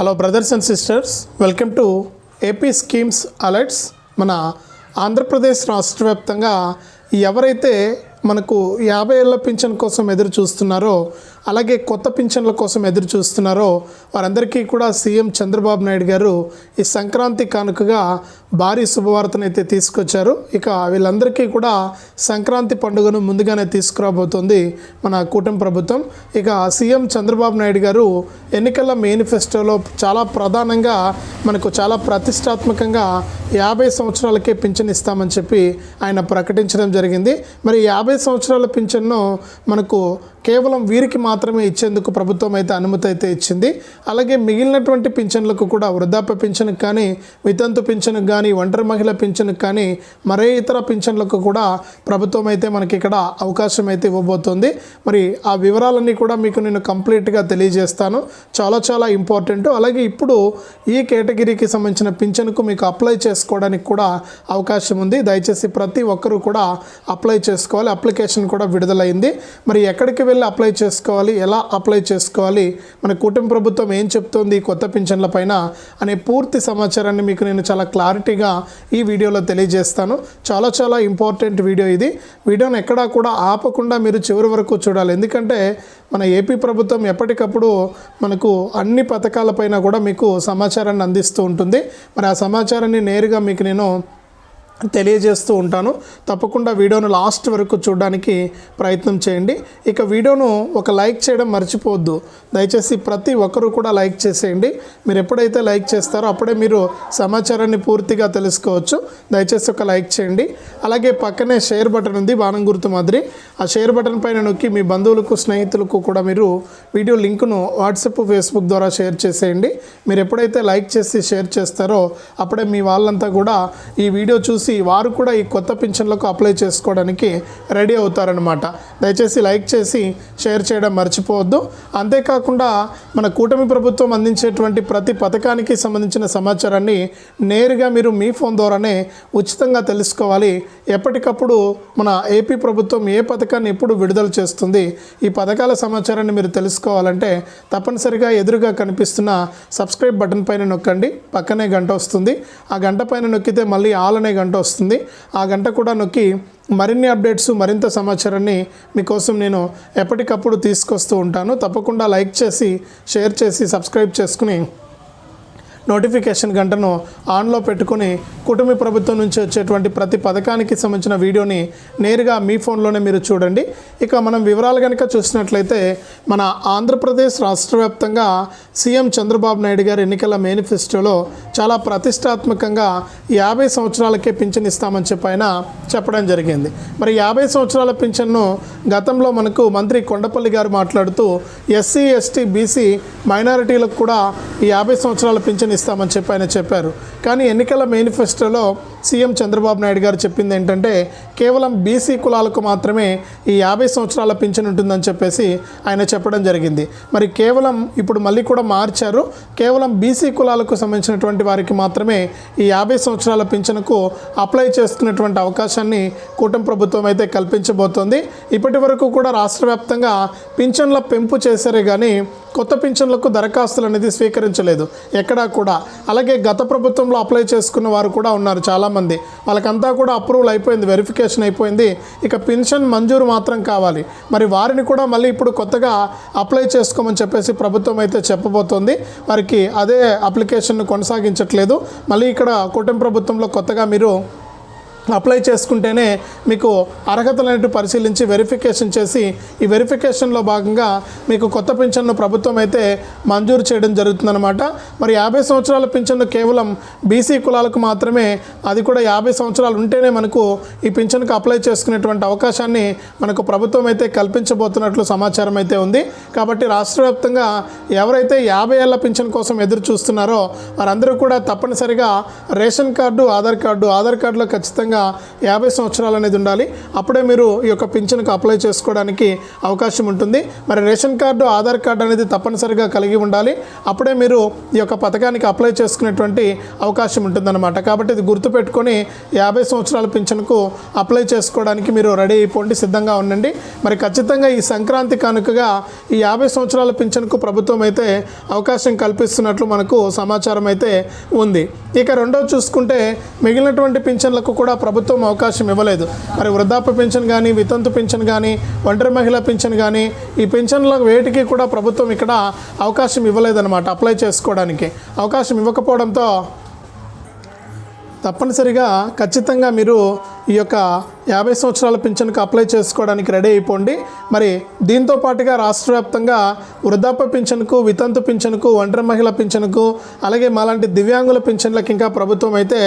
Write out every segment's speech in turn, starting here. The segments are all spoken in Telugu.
Hello brothers and sisters welcome to AP schemes alerts మన ఆంధ్రప్రదేశ్ రాష్ట్ర వ్యాప్తంగా ఎవరైతే మనకు యాభై ఏళ్ళ పింఛన్ కోసం ఎదురు చూస్తున్నారో అలాగే కొత్త పింఛన్ల కోసం ఎదురు చూస్తున్నారో వారందరికీ కూడా సీఎం చంద్రబాబు నాయుడు గారు ఈ సంక్రాంతి కానుకగా భారీ శుభవార్తను అయితే తీసుకొచ్చారు. ఇక వీళ్ళందరికీ కూడా సంక్రాంతి పండుగను ముందుగానే తీసుకురాబోతోంది మన కూటమి ప్రభుత్వం. ఇక సీఎం చంద్రబాబు నాయుడు గారు ఎన్నికల మేనిఫెస్టోలో చాలా ప్రధానంగా మనకు చాలా ప్రతిష్టాత్మకంగా యాభై సంవత్సరాలకే పింఛన్ ఇస్తామని చెప్పి ఆయన ప్రకటించడం జరిగింది. మరి యాభై సంవత్సరాల పింఛన్ను మనకు కేవలం వీరికి మాత్రమే ఇచ్చేందుకు ప్రభుత్వం అయితే అనుమతి అయితే ఇచ్చింది. అలాగే మిగిలినటువంటి పింఛన్లకు కూడా వృద్ధాప్య పింఛన్కి కానీ వితంతు పింఛన్కి కానీ ఒంటరి మహిళ పింఛన్కి కానీ మరే ఇతర పింఛన్లకు కూడా ప్రభుత్వం అయితే మనకి ఇక్కడ అవకాశం అయితే ఇవ్వబోతోంది. మరి ఆ వివరాలన్నీ కూడా మీకు నేను కంప్లీట్గా తెలియజేస్తాను. చాలా చాలా ఇంపార్టెంట్. అలాగే ఇప్పుడు ఈ కేటగిరీకి సంబంధించిన పింఛన్కు మీకు అప్లై చేసుకోవడానికి కూడా అవకాశం ఉంది. దయచేసి ప్రతి ఒక్కరూ కూడా అప్లై చేసుకోవాలి. అప్లికేషన్ కూడా విడుదలైంది. మరి ఎక్కడికి వెళ్ళి అప్లై చేసుకోవాలి ఎలా అప్లై చేసుకోవాలి మన కూటమి ప్రభుత్వం ఏం చెప్తోంది ఈ కొత్త పింఛన్లపైన అనే పూర్తి సమాచారాన్ని మీకు నేను చాలా క్లారిటీగా ఈ వీడియోలో తెలియజేస్తాను. చాలా చాలా ఇంపార్టెంట్ వీడియో ఇది. వీడియోని ఎక్కడా కూడా ఆపకుండా మీరు చివరి వరకు చూడాలి. ఎందుకంటే మన ఏపీ ప్రభుత్వం ఎప్పటికప్పుడు మనకు అన్ని పథకాలపైన కూడా మీకు సమాచారాన్ని అందిస్తూ ఉంటుంది. మరి ఆ సమాచారాన్ని నేరుగా మీకు నేను తెలియజేస్తూ ఉంటాను. తప్పకుండా వీడియోను లాస్ట్ వరకు చూడడానికి ప్రయత్నం చేయండి. ఇక వీడియోను ఒక లైక్ చేయడం మర్చిపోవద్దు. దయచేసి ప్రతి ఒక్కరూ కూడా లైక్ చేసేయండి. మీరు ఎప్పుడైతే లైక్ చేస్తారో అప్పుడే మీరు సమాచారాన్ని పూర్తిగా తెలుసుకోవచ్చు. దయచేసి ఒక లైక్ చేయండి. అలాగే పక్కనే షేర్ బటన్ ఉంది బాణం గుర్తు మాదిరి. ఆ షేర్ బటన్ పైన నొక్కి మీ బంధువులకు స్నేహితులకు కూడా మీరు వీడియో లింకును వాట్సాప్ ఫేస్బుక్ ద్వారా షేర్ చేసేయండి. మీరు ఎప్పుడైతే లైక్ చేసి షేర్ చేస్తారో అప్పుడే మీ వాళ్ళంతా కూడా ఈ వీడియో చూసి వారు కూడా ఈ కొత్త పింఛన్లకు అప్లై చేసుకోవడానికి రెడీ అవుతారనమాట దయచేసి లైక్ చేసి షేర్ చేయడం మర్చిపోవద్దు. అంతేకాకుండా మన కూటమి ప్రభుత్వం అందించేటువంటి ప్రతి పథకానికి సంబంధించిన సమాచారాన్ని నేరుగా మీరు మీ ఫోన్ ద్వారానే ఉచితంగా తెలుసుకోవాలి. ఎప్పటికప్పుడు మన ఏపీ ప్రభుత్వం ఏ పథకాన్ని ఎప్పుడు విడుదల చేస్తుంది ఈ పథకాల సమాచారాన్ని మీరు తెలుసుకోవాలంటే తప్పనిసరిగా ఎదురుగా కనిపిస్తున్న సబ్స్క్రైబ్ బటన్ పైన నొక్కండి. పక్కనే గంట వస్తుంది. ఆ గంట పైన నొక్కితే మళ్ళీ ఆల్ అనే గంట వస్తుంది. ఆ గంట కూడా నొక్కి మరిన్ని అప్డేట్స్ మరింత సమాచారాన్ని మీకోసం నేను ఎప్పటికప్పుడు తీసుకొస్తూ ఉంటాను. తప్పకుండా లైక్ చేసి షేర్ చేసి సబ్స్క్రైబ్ చేసుకుని నోటిఫికేషన్ గంటను ఆన్లో పెట్టుకుని కుటుంబ ప్రభుత్వం నుంచి వచ్చేటువంటి ప్రతి పథకానికి సంబంధించిన వీడియోని నేరుగా మీ ఫోన్లోనే మీరు చూడండి. ఇక మనం వివరాలు కనుక చూసినట్లయితే మన ఆంధ్రప్రదేశ్ రాష్ట్ర వ్యాప్తంగా సీఎం చంద్రబాబు నాయుడు గారి ఎన్నికల మేనిఫెస్టోలో చాలా ప్రతిష్టాత్మకంగా యాభై సంవత్సరాలకే పింఛన్ ఇస్తామని చెప్పి ఆయన చెప్పడం జరిగింది. మరి యాభై సంవత్సరాల పింఛన్ను గతంలో మనకు మంత్రి కొండపల్లి గారు మాట్లాడుతూ ఎస్సీ ఎస్టీ బీసీ మైనారిటీలకు కూడా ఈ యాభై సంవత్సరాల పింఛన్ ఇస్తామని చెప్పి ఆయన చెప్పారు. కానీ ఎన్నికల మేనిఫెస్టోలో సీఎం చంద్రబాబు నాయుడు గారు చెప్పింది ఏంటంటే కేవలం బీసీ కులాలకు మాత్రమే ఈ యాభై సంవత్సరాల పింఛన్ ఉంటుందని చెప్పేసి ఆయన చెప్పడం జరిగింది. మరి కేవలం ఇప్పుడు మళ్ళీ కూడా మార్చారు. కేవలం బీసీ కులాలకు సంబంధించినటువంటి వారికి మాత్రమే ఈ యాభై సంవత్సరాల పింఛన్కు అప్లై చేసుకునేటువంటి అవకాశాన్ని కూటమి ప్రభుత్వం అయితే కల్పించబోతోంది. ఇప్పటి వరకు కూడా రాష్ట్ర వ్యాప్తంగా పింఛన్ల పెంపు చేశారే కానీ కొత్త పింఛన్లకు దరఖాస్తులు అనేది స్వీకరించలేదు. ఎక్కడా కూడా. అలాగే గత ప్రభుత్వంలో అప్లై చేసుకున్న వారు కూడా ఉన్నారు చాలా చాలామంది. వాళ్ళకంతా కూడా అప్రూవల్ అయిపోయింది వెరిఫికేషన్ అయిపోయింది. ఇక పెన్షన్ మంజూరు మాత్రం కావాలి. మరి వారిని కూడా మళ్ళీ ఇప్పుడు కొత్తగా అప్లై చేసుకోమని చెప్పేసి ప్రభుత్వం అయితే చెప్పబోతోంది. వారికి అదే అప్లికేషన్ను కొనసాగించట్లేదు. మళ్ళీ ఇక్కడ కూటమి ప్రభుత్వంలో కొత్తగా మీరు అప్లై చేసుకుంటేనే మీకు అర్హతలు పరిశీలించి వెరిఫికేషన్ చేసి ఈ వెరిఫికేషన్లో భాగంగా మీకు కొత్త పింఛన్ను ప్రభుత్వం అయితే మంజూరు చేయడం జరుగుతుందన్నమాట. మరి యాభై సంవత్సరాల పింఛన్ను కేవలం బీసీ కులాలకు మాత్రమే అది కూడా యాభై సంవత్సరాలు ఉంటేనే మనకు ఈ పింఛన్కు అప్లై చేసుకునేటువంటి అవకాశాన్ని మనకు ప్రభుత్వం అయితే కల్పించబోతున్నట్లు సమాచారం అయితే ఉంది. కాబట్టి రాష్ట్ర వ్యాప్తంగా ఎవరైతే యాభై ఏళ్ళ పింఛన్ కోసం ఎదురు చూస్తున్నారో వారందరూ కూడా తప్పనిసరిగా ration card Aadhaar card Aadhaar కార్డులో ఖచ్చితంగా ఖచ్చితంగా యాభై సంవత్సరాలు అనేది ఉండాలి. అప్పుడే మీరు ఈ యొక్క పింఛన్కు అప్లై చేసుకోవడానికి అవకాశం ఉంటుంది. మరి రేషన్ కార్డు ఆధార్ కార్డు అనేది తప్పనిసరిగా కలిగి ఉండాలి. అప్పుడే మీరు ఈ యొక్క పథకానికి అప్లై చేసుకునేటువంటి అవకాశం ఉంటుందన్నమాట. కాబట్టి ఇది గుర్తుపెట్టుకొని యాభై సంవత్సరాల పింఛన్కు అప్లై చేసుకోవడానికి మీరు రెడీ అయిపోండి సిద్ధంగా ఉండండి. మరి ఖచ్చితంగా ఈ సంక్రాంతి కానుకగా ఈ యాభై సంవత్సరాల పింఛన్కు ప్రభుత్వం అయితే అవకాశం కల్పిస్తున్నట్లు మనకు సమాచారం అయితే ఉంది. ఇక రెండో చూసుకుంటే మిగిలినటువంటి పింఛన్లకు కూడా ప్రభుత్వం అవకాశం ఇవ్వలేదు. మరి వృద్ధాప్య పెన్షన్ కానీ వితంతు పెన్షన్ కానీ ఒంటరి మహిళా పెన్షన్ కానీ ఈ పెన్షన్ల వేటికి కూడా ప్రభుత్వం ఇక్కడ అవకాశం ఇవ్వలేదన్నమాట అప్లై చేసుకోవడానికి. అవకాశం ఇవ్వకపోవడంతో తప్పనిసరిగా ఖచ్చితంగా మీరు ఈ యొక్క యాభై సంవత్సరాల పింఛన్కి అప్లై చేసుకోవడానికి రెడీ అయిపోండి. మరి దీంతో పాటుగా రాష్ట్ర వ్యాప్తంగా వృద్ధాప్య పింఛన్కు వితంతు పింఛన్కు ఒంటరి మహిళ పింఛన్కు అలాగే మాలాంటి దివ్యాంగుల పింఛన్లకు ఇంకా ప్రభుత్వం అయితే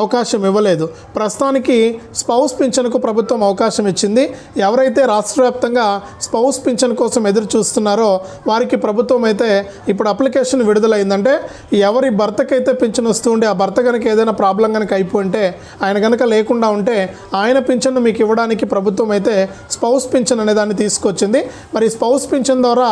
అవకాశం ఇవ్వలేదు. ప్రస్తుతానికి స్పౌస్ పింఛన్కు ప్రభుత్వం అవకాశం ఇచ్చింది. ఎవరైతే రాష్ట్ర వ్యాప్తంగా స్పౌస్ పింఛన్ కోసం ఎదురు చూస్తున్నారో వారికి ప్రభుత్వం అయితే ఇప్పుడు అప్లికేషన్ విడుదలైందంటే ఎవరి భర్తకైతే పింఛన్ వస్తూ ఉంటే ఆ భర్త కనుక ఏదైనా ప్రాబ్లం కనుక అయిపోయింటే ఆయన కనుక లేకుండా ఉంటే ఆయన పింఛన్ను మీకు ఇవ్వడానికి ప్రభుత్వం అయితే స్పౌస్ పింఛన్ అనే దాన్ని తీసుకొచ్చింది. మరి స్పౌస్ పింఛన్ ద్వారా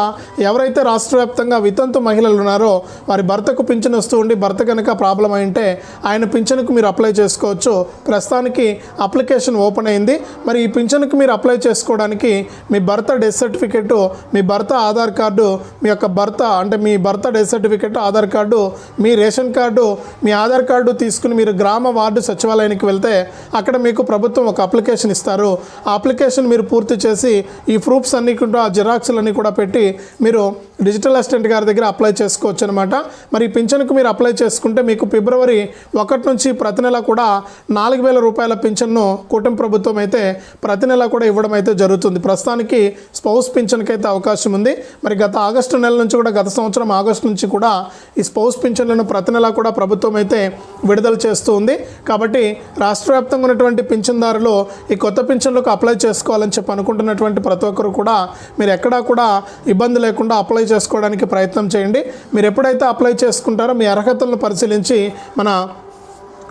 ఎవరైతే రాష్ట్ర వ్యాప్తంగా వితంతు మహిళలు ఉన్నారో వారి భర్తకు పింఛన్ వస్తూ ఉండి భర్త కనుక ప్రాబ్లం అయింటే ఆయన పింఛన్కు మీరు అప్లై చేసుకోవచ్చు. ప్రస్తుతానికి అప్లికేషన్ ఓపెన్ అయింది. మరి ఈ పింఛన్కు మీరు అప్లై చేసుకోవడానికి మీ భర్త డెత్ సర్టిఫికెట్ మీ భర్త ఆధార్ కార్డు మీ యొక్క భర్త అంటే మీ భర్త డెత్ సర్టిఫికెట్ ఆధార్ కార్డు మీ రేషన్ కార్డు మీ ఆధార్ కార్డు తీసుకుని మీరు గ్రామ వార్డు సచివాలయానికి వెళ్తే అక్కడ మీకు ప్రభుత్వం ఒక అప్లికేషన్ ఇస్తారు. ఆ అప్లికేషన్ మీరు పూర్తి చేసి ఈ ప్రూఫ్స్ అన్నీ కూడా ఆ జిరాక్స్లన్నీ కూడా పెట్టి మీరు డిజిటల్ అసిస్టెంట్ గారి దగ్గర అప్లై చేసుకోవచ్చు అనమాట మరి పింఛన్కు మీరు అప్లై చేసుకుంటే మీకు ఫిబ్రవరి ఒకటి నుంచి ప్రతి నెల కూడా నాలుగు వేల రూపాయల పింఛన్ను కూటమి ప్రభుత్వం అయితే ప్రతి నెల కూడా ఇవ్వడం అయితే జరుగుతుంది. ప్రస్తుతానికి స్పౌస్ పింఛన్కి అయితే అవకాశం ఉంది. మరి గత ఆగస్టు నెల నుంచి కూడా గత సంవత్సరం ఆగస్టు నుంచి కూడా ఈ స్పౌస్ పింఛన్లను ప్రతి నెల కూడా ప్రభుత్వం అయితే విడుదల చేస్తూ ఉంది. కాబట్టి రాష్ట్ర వ్యాప్తంగా ఉన్నటువంటి పింఛన్దారులు ఈ కొత్త పింఛన్లకు అప్లై చేసుకోవాలని చెప్పి అనుకుంటున్నటువంటి ప్రతి ఒక్కరు కూడా మీరు ఎక్కడా కూడా ఇబ్బంది లేకుండా అప్లై చేసుకోవడానికి ప్రయత్నం చేయండి. మీరు ఎప్పుడైతే అప్లై చేసుకుంటారో మీ అర్హతలను పరిశీలించి మన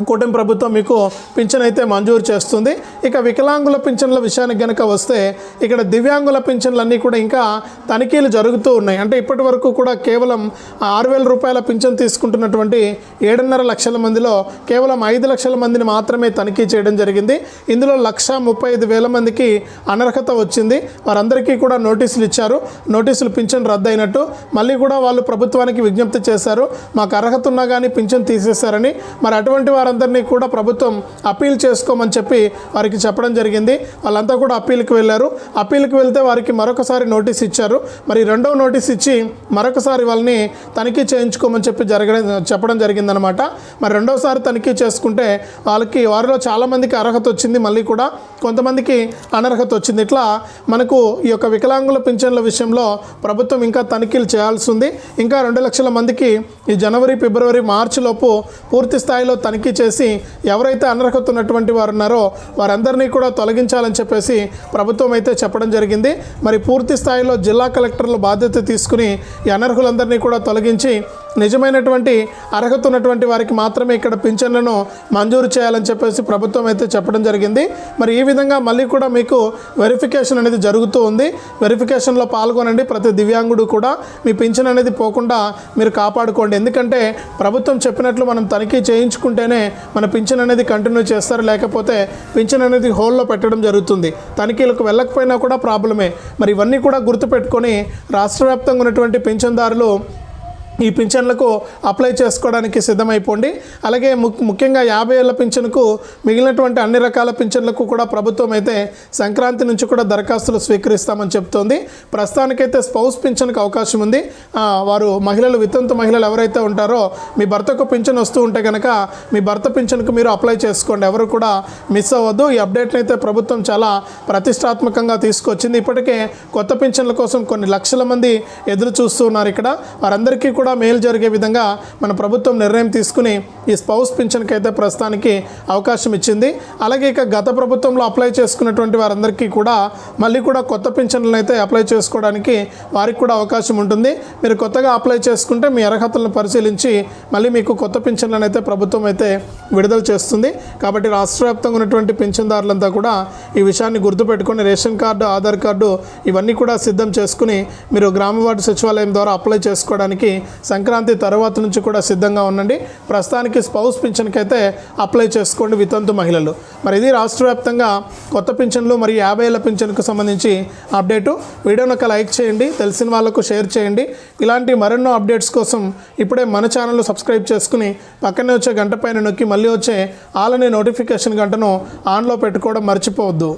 కూటమి ప్రభుత్వం మీకు పింఛన్ అయితే మంజూరు చేస్తుంది. ఇక వికలాంగుల పింఛన్ల విషయానికి కనుక వస్తే ఇక్కడ దివ్యాంగుల పింఛన్లన్నీ కూడా ఇంకా తనిఖీలు జరుగుతూ ఉన్నాయి. అంటే ఇప్పటి వరకు కూడా కేవలం ఆరు వేల రూపాయల పింఛన్ తీసుకుంటున్నటువంటి ఏడున్నర లక్షల మందిలో కేవలం ఐదు లక్షల మందిని మాత్రమే తనిఖీ చేయడం జరిగింది. ఇందులో లక్ష ముప్పై ఐదు వేల మందికి అనర్హత వచ్చింది. వారందరికీ కూడా నోటీసులు ఇచ్చారు. నోటీసులు పింఛన్ రద్దయినట్టు మళ్ళీ కూడా వాళ్ళు ప్రభుత్వానికి విజ్ఞప్తి చేశారు. మాకు అర్హత ఉన్నా కానీ పింఛన్ తీసేశారని. మరి అటువంటి వారందరినీ కూడా ప్రభుత్వం అప్పీల్ చేసుకోమని చెప్పి వారికి చెప్పడం జరిగింది. వాళ్ళంతా కూడా అప్పీల్కి వెళ్ళారు. అప్పీల్కి వెళ్తే వారికి మరొకసారి నోటీస్ ఇచ్చారు. మరి రెండవ నోటీస్ ఇచ్చి మరొకసారి వాళ్ళని తనిఖీ చేయించుకోమని చెప్పి జరగడం చెప్పడం జరిగిందనమాట మరి రెండోసారి తనిఖీ చేసుకుంటే వాళ్ళకి వారిలో చాలామందికి అర్హత వచ్చింది. మళ్ళీ కూడా కొంతమందికి అనర్హత వచ్చింది. ఇట్లా మనకు ఈ యొక్క వికలాంగుల పింఛన్ల విషయంలో ప్రభుత్వం ఇంకా తనిఖీలు చేయాల్సి ఉంది. ఇంకా రెండు లక్షల మందికి ఈ జనవరి ఫిబ్రవరి మార్చిలోపు పూర్తి స్థాయిలో తనిఖీ చేసి ఎవరైతే అనర్హత ఉన్నటువంటి వారు ఉన్నారో వారందరినీ కూడా తొలగించాలని చెప్పేసి ప్రభుత్వం అయితే చెప్పడం జరిగింది. మరి పూర్తి స్థాయిలో జిల్లా కలెక్టర్లు బాధ్యత తీసుకుని ఈ అనర్హులందరినీ కూడా తొలగించి నిజమైనటువంటి అర్హత ఉన్నటువంటి వారికి మాత్రమే ఇక్కడ పింఛన్లను మంజూరు చేయాలని చెప్పేసి ప్రభుత్వం అయితే చెప్పడం జరిగింది. మరి ఈ విధంగా మళ్ళీ కూడా మీకు వెరిఫికేషన్ అనేది జరుగుతూ ఉంది. వెరిఫికేషన్లో పాల్గొనండి. ప్రతి దివ్యాంగుడు కూడా మీ పింఛన్ అనేది పోకుండా మీరు కాపాడుకోండి. ఎందుకంటే ప్రభుత్వం చెప్పినట్లు మనం తనిఖీ చేయించుకుంటేనే మన పింఛన్ అనేది కంటిన్యూ చేస్తారు. లేకపోతే పింఛన్ అనేది హోల్లో పెట్టడం జరుగుతుంది. తనిఖీలకు వెళ్ళకపోయినా కూడా ప్రాబ్లమే. మరి ఇవన్నీ కూడా గుర్తుపెట్టుకొని రాష్ట్ర వ్యాప్తంగా ఉన్నటువంటి పింఛన్దారులు ఈ పింఛన్లకు అప్లై చేసుకోవడానికి సిద్ధమైపోండి. అలాగే ము- ముఖ్యంగా యాభై ఏళ్ళ పింఛన్కు మిగిలినటువంటి అన్ని రకాల పింఛన్లకు కూడా ప్రభుత్వం అయితే సంక్రాంతి నుంచి కూడా దరఖాస్తులు స్వీకరిస్తామని చెప్తోంది. ప్రస్తుతానికైతే స్పౌస్ పింఛన్కి అవకాశం ఉంది. వారు మహిళలు వితంతు మహిళలు ఎవరైతే ఉంటారో మీ భర్తకు పింఛన్ వస్తూ ఉంటే కనుక మీ భర్త పింఛన్కు మీరు అప్లై చేసుకోండి. ఎవరు కూడా మిస్ అవ్వద్దు. ఈ అప్డేట్ని అయితే ప్రభుత్వం చాలా ప్రతిష్టాత్మకంగా తీసుకొచ్చింది. ఇప్పటికే కొత్త పింఛన్ల కోసం కొన్ని లక్షల మంది ఎదురు చూస్తున్నారు ఇక్కడ. వారందరికీ కూడా కూడా మేలు జరిగే విధంగా మన ప్రభుత్వం నిర్ణయం తీసుకుని ఈ స్పౌస్ పింఛన్కి అయితే ప్రస్తుతానికి అవకాశం ఇచ్చింది. అలాగే ఇక గత ప్రభుత్వంలో అప్లై చేసుకున్నటువంటి వారందరికీ కూడా మళ్ళీ కూడా కొత్త పింఛన్లను అయితే అప్లై చేసుకోవడానికి వారికి కూడా అవకాశం ఉంటుంది. మీరు కొత్తగా అప్లై చేసుకుంటే మీ అర్హతలను పరిశీలించి మళ్ళీ మీకు కొత్త పింఛన్లను అయితే ప్రభుత్వం అయితే విడుదల చేస్తుంది. కాబట్టి రాష్ట్ర వ్యాప్తంగా ఉన్నటువంటి పింఛన్దారులంతా కూడా ఈ విషయాన్ని గుర్తుపెట్టుకొని రేషన్ కార్డు ఆధార్ కార్డు ఇవన్నీ కూడా సిద్ధం చేసుకుని మీరు గ్రామ వార్డు సచివాలయం ద్వారా అప్లై చేసుకోవడానికి సంక్రాంతి తర్వాత నుంచి కూడా సిద్ధంగా ఉండండి. ప్రస్తుతానికి స్పౌస్ పింఛన్కి అయితే అప్లై చేసుకోండి వితంతు మహిళలు. మరి ఇది రాష్ట్ర వ్యాప్తంగా కొత్త పింఛన్లు మరియు యాభై ఏళ్ళ పింఛన్కు సంబంధించి అప్డేటు. వీడియోను ఒక లైక్ చేయండి తెలిసిన వాళ్ళకు షేర్ చేయండి. ఇలాంటి మరెన్నో అప్డేట్స్ కోసం ఇప్పుడే మన ఛానల్ సబ్స్క్రైబ్ చేసుకుని పక్కనే వచ్చే గంట పైన నొక్కి మళ్ళీ వచ్చే ఆలనే నోటిఫికేషన్ గంటను ఆన్లో పెట్టుకోవడం మర్చిపోవద్దు.